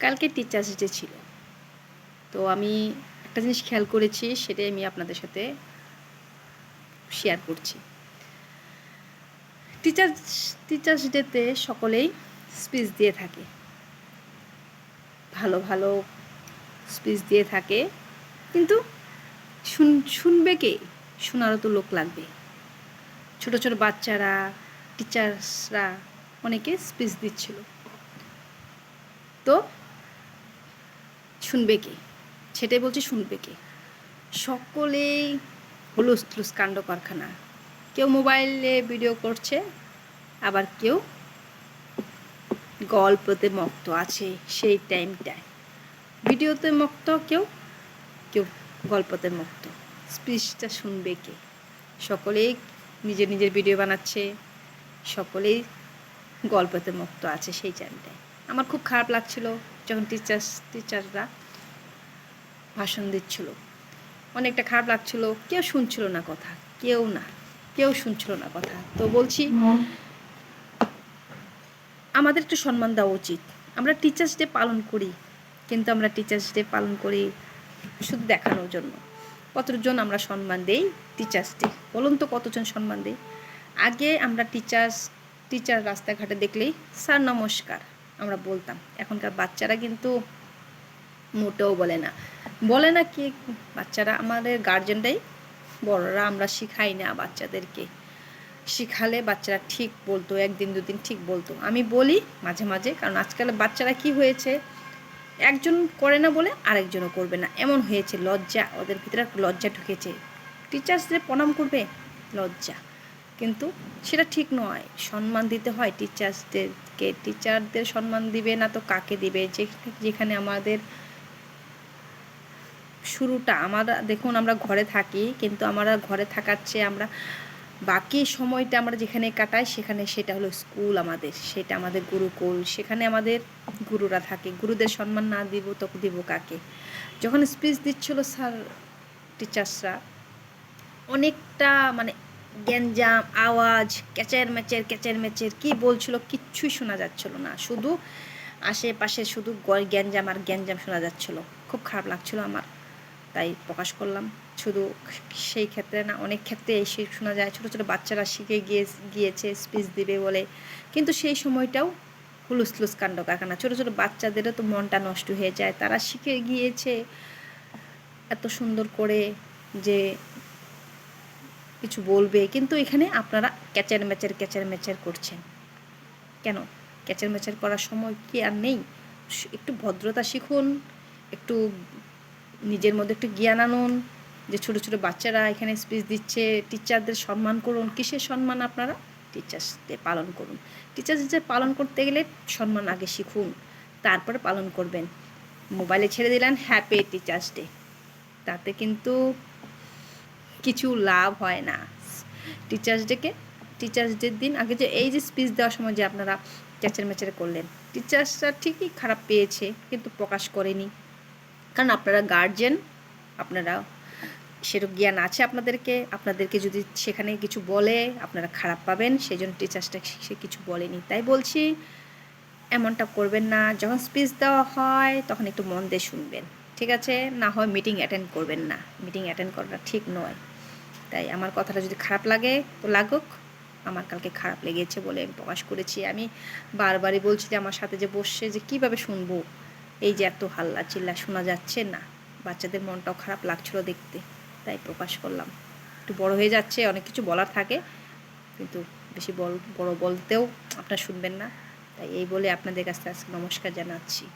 কালকে teachers day ছিল। তো আমি একটা জিনিস খেয়াল করেছি, সেটাই আমি আপনাদের সাথে শেয়ার করছি। টিচার্স টিচার্স ডেতে সকলেই স্পিচ দিয়ে থাকে। ভালো ভালো স্পিচ দিয়ে থাকে। কিন্তু শুন, শুনবে কে? শোনারও তো লোক লাগবে। ছোট ছোট বাচ্চারা টিচার্সরা অনেকে স্পিচ দিচ্ছিল। তো শুনবে কে? সেটাই বলছি শুনবে কে? সকলেই হুলুস থুলুস কাণ্ড কারখানা। কেউ মোবাইলে ভিডিও করছে, আবার কেউ গল্পতে মক্ত আছে সেই টাইমটায়। ভিডিওতে মক্ত কেউ কেউ গল্পতে মক্ত স্পিচটা শুনবে কে? সকলেই নিজের নিজের ভিডিও বানাচ্ছে, সকলেই গল্পতে মুক্ত আছে সেই টাইমটায়। আমার খুব খারাপ লাগছিল যখন টিচার্স টিচাররা ভাষণ দিচ্ছিল। অনেকটা খারাপ লাগছিল, কেউ শুনছিল না কথা, কেউ না, কেউ শুনছিল না কথা। তো বলছি, আমাদের একটু সম্মান দেওয়া উচিত। আমরা টিচার্স ডে পালন করি, কিন্তু আমরা টিচার্স ডে পালন করি শুধু দেখানোর জন্য। কতজন আমরা সম্মান দেই টিচার্স ডে বলুন তো কতজন সম্মান দেই? আগে আমরা টিচার্স টিচার রাস্তাঘাটে দেখলেই স্যার নমস্কার। আমরা বলতাম। এখনকার বাচ্চারা কিন্তু মোটেও বলে না। বলে না কি, বাচ্চারা আমাদের গার্জেনটাই বড়রা আমরা শিখাই না বাচ্চাদেরকে। শিখালে বাচ্চারা ঠিক বলতো, একদিন দুদিন ঠিক বলতো। আমি বলি মাঝে মাঝে, কারণ আজকাল বাচ্চারা কি হয়েছে, একজন করে না বলে আরেকজনও করবে না। এমন হয়েছে, লজ্জা, ওদের ভিতরে লজ্জা ঢুকেছে। টিচার্সদের প্রণাম করবে, লজ্জা। কিন্তু সেটা ঠিক নয়। সম্মান দিতে হয় টিচার্সদেরকে টিচারদের সম্মান দিবে না তো কাকে দিবে? যে যেখানে আমাদের শুরুটা, আমরা দেখুন আমরা ঘরে থাকি, কিন্তু আমরা ঘরে থাকার চেয়ে আমরা বাকি সময়টা আমরা যেখানে কাটাই, সেখানে সেটা হলো স্কুল আমাদের। সেটা আমাদের গুরুকুল। সেখানে আমাদের গুরুরা থাকে। গুরুদের সম্মান না দিব তো দিব কাকে? যখন স্পিচ দিচ্ছিল স্যার টিচার্সরা অনেকটা মানে গ্যাঞ্জাম, আওয়াজ, ক্যাচের ম্যাচের ক্যাচের ম্যাচের, কি বলছিল কিচ্ছুই শোনা যাচ্ছিল না। শুধু আশেপাশে শুধু গ্যাঞ্জাম আর গ্যাঞ্জাম শোনা যাচ্ছিল। খুব খারাপ লাগছিল আমার, তাই প্রকাশ করলাম। শুধু সেই ক্ষেত্রে না, অনেক ক্ষেত্রে এসে শোনা যায়, ছোটো ছোটো বাচ্চারা শিখে গিয়ে, গিয়েছে স্পিচ দিবে বলে। কিন্তু সেই সময়টাও হুলুস হুলুসলুস কাণ্ড কারখানা। ছোটো ছোটো বাচ্চাদেরও তো মনটা নষ্ট হয়ে যায়। তারা শিখে গিয়েছে এত সুন্দর করে যে কিছু বলবে, কিন্তু এখানে আপনারা ক্যাচার ম্যাচার ক্যাচার ম্যাচার করছেন। কেন? ক্যাচার ম্যাচার করার সময় কি আর নেই? একটু ভদ্রতা শিখুন, একটু নিজের মধ্যে একটু জ্ঞান আনুন, যে ছোটো ছোটো বাচ্চারা এখানে স্পিচ দিচ্ছে টিচারদের সম্মান করুন। কিসের সম্মান আপনারা? টিচার্সকে পালন করুন। টিচার্সদের পালন করতে গেলে সম্মান আগে শিখুন, তারপরে পালন করবেন। মোবাইলে ছেড়ে দিলেন হ্যাপি টিচার্স ডে তাতে কিন্তু কিছু লাভ হয় না। টিচার্স ডেকে টিচার্স ডের দিন আগে যে এই যে স্পিচ দেওয়ার সময় যে আপনারা চ্যাচার ম্যাচার করলেন টিচার্সরা ঠিকই খারাপ পেয়েছে, কিন্তু প্রকাশ করেনি। কারণ আপনারা গার্জেন আপনারা সেরকম জ্ঞান আছে আপনাদেরকে আপনাদেরকে যদি সেখানে কিছু বলে, আপনারা খারাপ পাবেন সেই জন্য টিচার্সটা সে কিছু বলেনি। তাই বলছি, এমনটা করবেন না। যখন স্পিচ দেওয়া হয়, তখন একটু মন দিয়ে শুনবেন। ঠিক আছে? না হয় মিটিং অ্যাটেন্ড করবেন না। মিটিং অ্যাটেন্ড করাটা ঠিক নয়। তাই আমার কথাটা যদি খারাপ লাগে, তো লাগুক। আমার কালকে খারাপ লেগেছে বলে আমি প্রকাশ করেছি। আমি বারবারই বলছি যে, আমার সাথে যে বসছে, যে কীভাবে শুনব? এই যে এত হাল্লা চিল্লা শোনা যাচ্ছে না। বাচ্চাদের মনটাও খারাপ লাগছিল দেখতে। তাই প্রকাশ করলাম। একটু বড় হয়ে যাচ্ছে, অনেক কিছু বলার থাকে। কিন্তু বেশি বল, বড় বলতেও আপনারা শুনবেন না। তাই এই বলে আপনাদের কাছে আজকে নমস্কার জানাচ্ছি।